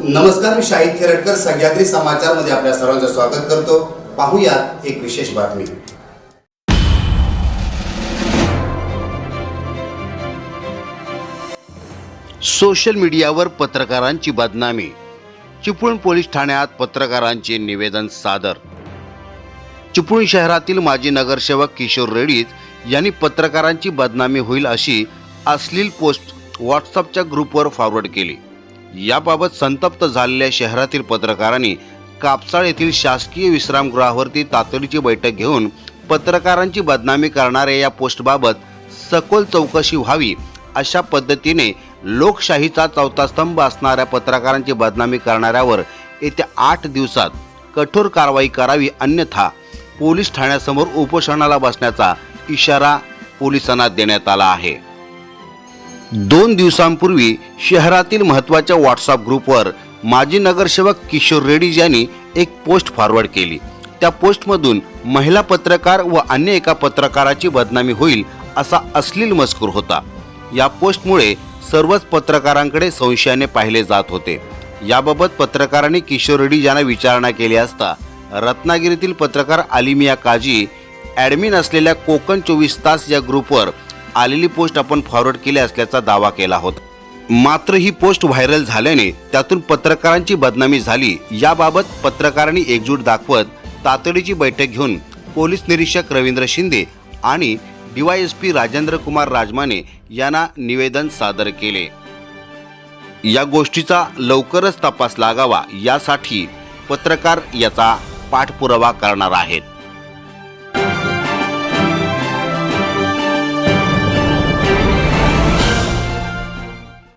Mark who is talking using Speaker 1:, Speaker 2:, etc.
Speaker 1: नमस्कार मी शाहिद खेरटकर सह्याद्री समाचारमध्ये आपल्या सर्वांचं स्वागत करतो. पाहूयात एक विशेष बातमी. सोशल मीडियावर पत्रकारांची बदनामी. चिपळूण पोलीस ठाण्यात पत्रकारांचे निवेदन सादर. चिपळूण शहरातील माजी नगरसेवक किशोर रेड्डीज यांनी पत्रकारांची बदनामी होईल अशी अश्लील पोस्ट व्हॉट्सअपच्या ग्रुपवर फॉरवर्ड केली. याबाबत संतप्त झालेल्या शहरातील पत्रकारांनी कापसाळ येथील शासकीय विश्रामगृहावरती तातडीची बैठक घेऊन पत्रकारांची बदनामी करणाऱ्या या पोस्टबाबत सखोल चौकशी व्हावी अशा पद्धतीने लोकशाहीचा चौथा स्तंभ असणाऱ्या पत्रकारांची बदनामी करणाऱ्यावर येत्या आठ दिवसात कठोर कारवाई करावी अन्यथा पोलीस ठाण्यासमोर उपोषणाला बसण्याचा इशारा पोलिसांना देण्यात आला आहे. दोन दिवसांपूर्वी शहरातील महत्त्वाच्या व्हॉट्सअप ग्रुपवर माजी नगरसेवक किशोर रेड्डी यांनी एक पोस्ट फॉरवर्ड केली. त्या पोस्टमधून महिला पत्रकार व अन्य एका पत्रकाराची बदनामी होईल असा अश्लील मजकूर होता. या पोस्टमुळे सर्वच पत्रकारांकडे संशयाने पाहिले जात होते. याबाबत पत्रकारांनी किशोर रेड्डी यांना विचारणा केली असता रत्नागिरीतील पत्रकार आलिमिया काजी ॲडमिन असलेल्या कोकण चोवीस तास या ग्रुपवर आलेली पोस्ट आपण फॉरवर्ड केली असल्याचा दावा केला होता. मात्र ही पोस्ट व्हायरल झाल्याने त्यातून पत्रकारांची बदनामी झाली. याबाबत पत्रकारांनी एकजूट दाखवत तातडीची बैठक घेऊन पोलीस निरीक्षक रवींद्र शिंदे आणि डीवायएसपी राजेंद्र कुमार राजमाने यांना निवेदन सादर केले. या गोष्टीचा लवकरच तपास लागावा. यासाठी पत्रकार याचा पाठपुरावा करणार आहेत.